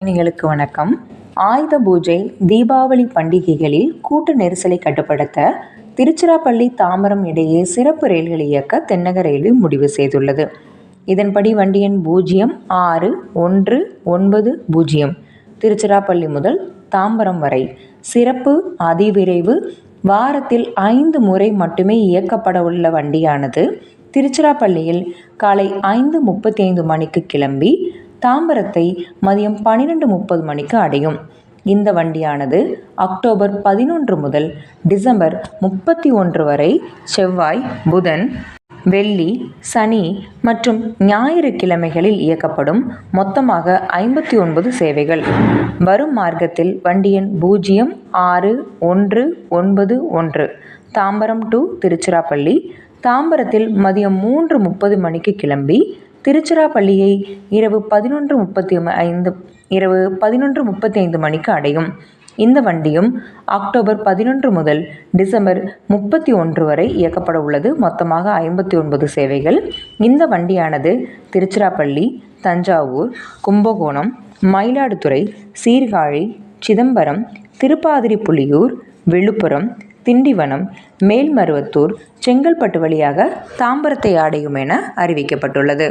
பயணிகளுக்கு வணக்கம். ஆயுத பூஜை தீபாவளி பண்டிகைகளில் கூட்ட நெரிசலை கட்டுப்படுத்த திருச்சிராப்பள்ளி தாம்பரம் இடையே சிறப்பு ரயில்கள் இயக்க தென்னக ரயில்வே முடிவு செய்துள்ளது. இதன்படி வண்டி எண் பூஜ்ஜியம் ஆறு ஒன்று ஒன்பது பூஜ்ஜியம். திருச்சிராப்பள்ளி முதல் தாம்பரம் வரை சிறப்பு அதிவிரைவு வாரத்தில் ஐந்து முறை மட்டுமே இயக்கப்பட உள்ள வண்டியானது திருச்சிராப்பள்ளியில் காலை ஐந்து முப்பத்தி ஐந்து மணிக்கு கிளம்பி தாம்பரத்தை மதியம் பன்னிரெண்டு முப்பது மணிக்கு அடையும். இந்த வண்டியானது அக்டோபர் பதினொன்று முதல் டிசம்பர் முப்பத்தி ஒன்று வரை செவ்வாய் புதன் வெள்ளி சனி மற்றும் ஞாயிறு கிழமைகளில் இயக்கப்படும் மொத்தமாக ஐம்பத்தி ஒன்பது சேவைகள். வரும் மார்க்கத்தில் வண்டியின் பூஜ்ஜியம் ஆறு ஒன்று ஒன்பது ஒன்று. தாம்பரம் டு திருச்சிராப்பள்ளி. தாம்பரத்தில் மதியம் மூன்று முப்பது மணிக்கு கிளம்பி திருச்சிராப்பள்ளியை இரவு பதினொன்று முப்பத்தி ஐந்து இரவு பதினொன்று முப்பத்தி ஐந்து மணிக்கு அடையும். இந்த வண்டியும் அக்டோபர் பதினொன்று முதல் டிசம்பர் முப்பத்தி ஒன்று வரை இயக்கப்பட உள்ளது. மொத்தமாக ஐம்பத்தி ஒன்பது சேவைகள். இந்த வண்டியானது திருச்சிராப்பள்ளி தஞ்சாவூர் கும்பகோணம் மயிலாடுதுறை சீர்காழி சிதம்பரம் திருப்பாதிரிப்புலியூர் விழுப்புரம் திண்டிவனம் மேல்மருவத்தூர் செங்கல்பட்டு வழியாக தாம்பரத்தை அடையும் என அறிவிக்கப்பட்டுள்ளது.